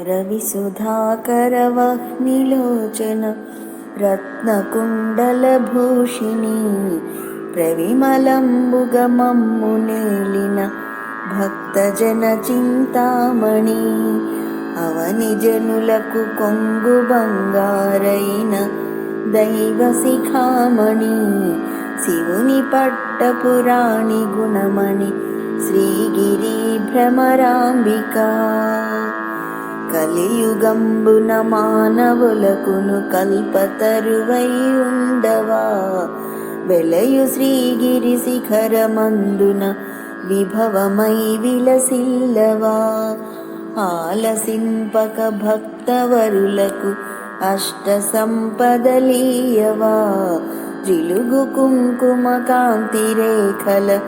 रविसुधाकरवह्निलोचन रत्नकुण्डलभूषिणी ప్రవిమలంబుగమమ్మునేలిన భక్తజన చింతామణి అవని జనులకు కొంగు బంగారైన దైవ శిఖామణి శివుని పట్టపురాణి గుణమణి శ్రీగిరి భ్రమరాంబికా కలియుగంబున మానవులకును కల్పతరువై ఉండవా? వెలయు శ్రీగిరి శిఖరమందున విభవమై విలసిల్లవా? ఆలసింపక భక్తవరులకు అష్ట సంపదలీయవా త్రిలుగు కుంకుమ కాంతిరేఖల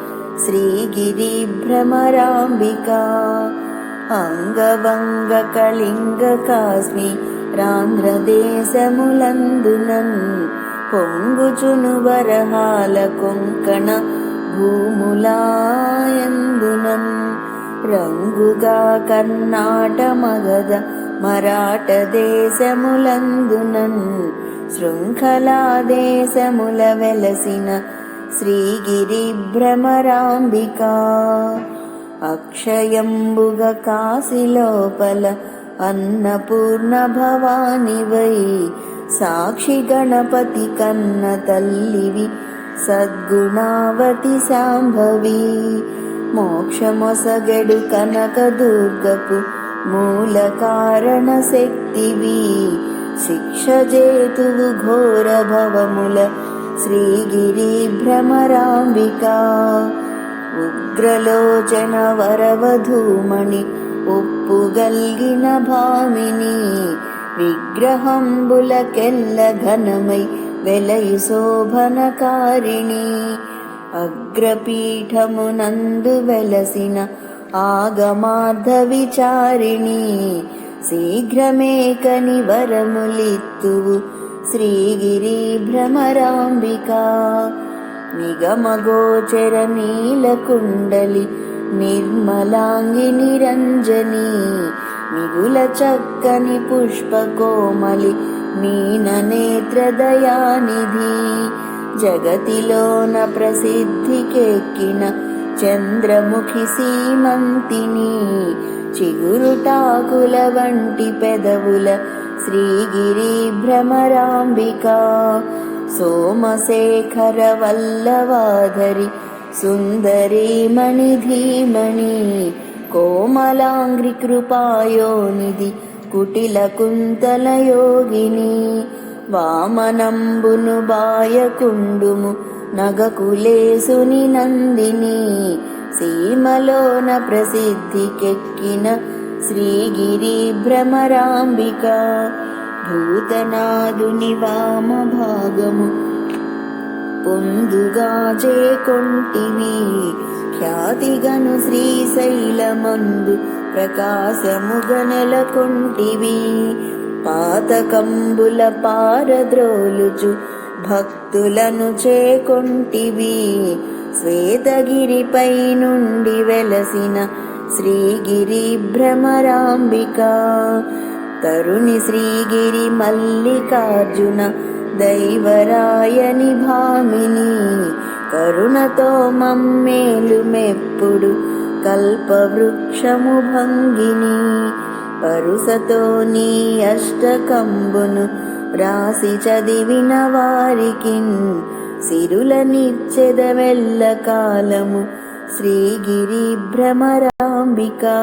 శ్రీగిరి భ్రమరాంబికా? అంగవంగ కళింగ కాశ్మీ రాంధ్రదేశములందునన్ పొంగుచును వరహాల కొంకణ భూములాయందునన్ రంగుగా కర్ణాట మగధ మరాఠ దేశములందునన్ శృంఖలా దేశముల వెలసిన శ్రీగిరి భ్రమరాంబికా. అక్షయంబుగ కాశి లోపల అన్నపూర్ణ భవానివై సాక్షి గణపతి కన్న తల్లివి సద్గుణావతి శాంభవి. మోక్షమొసగడు కనక దుర్గపు మూల కారణ శక్తివి శిక్ష జేతువు ఘోర భవముల శ్రీగిరి భ్రమరాంబికా. ఉగ్రలోచన వరవధూమణి ఒప్పుగల్గిన భామిని విగ్రహంబులకెల్ల ఘనమై వెలై శోభనకారిణి. అగ్రపీఠమునందు వెలసిన ఆగమార్థ విచారిణి శీఘ్రమేకని వరములిత్తువు శ్రీగిరి భ్రమరాంబికా. నిగమగోచర నీలకుండలి నిర్మలాంగి నిరంజని మిగుల చక్కని పుష్పకోమలి మీన నేత్రదయానిధి జగతిలోన ప్రసిద్ధికెక్కిన చంద్రముఖి సీమంతిని చిగురుటాకుల వంటి పెదవుల శ్రీగిరి భ్రమరాంబికా. సోమశేఖర వల్లవాధరి సుందరీమణి ధీమణి కోమలాంగ్రి కృపాయోనిధి కుటిల కుంతల యోగిని వామనంబును బాయకుండుము నగకులేసుని భూతనాదుని వామ భాగము. పొందుగా చేకొంటివి ఖ్యాతిగను శ్రీశైలమందు ప్రకాశముగనెల కొంటివి. పాతకంబుల పారద్రోలుచు భక్తులను చేకొంటివి శ్వేతగిరిపై నుండి వెలసిన శ్రీగిరి భ్రమరాంబికా. తరుణి శ్రీగిరి మల్లికార్జున దైవరాయని భామిని కరుణతో మమ్మేలు మెప్పుడు కల్పవృక్షము భంగిని పరుసతో నీ అష్టకంబును రాసి చదివిన వారికి సిరులనిచ్చెదవెల్ల కాలము శ్రీగిరి భ్రమరాంబికా.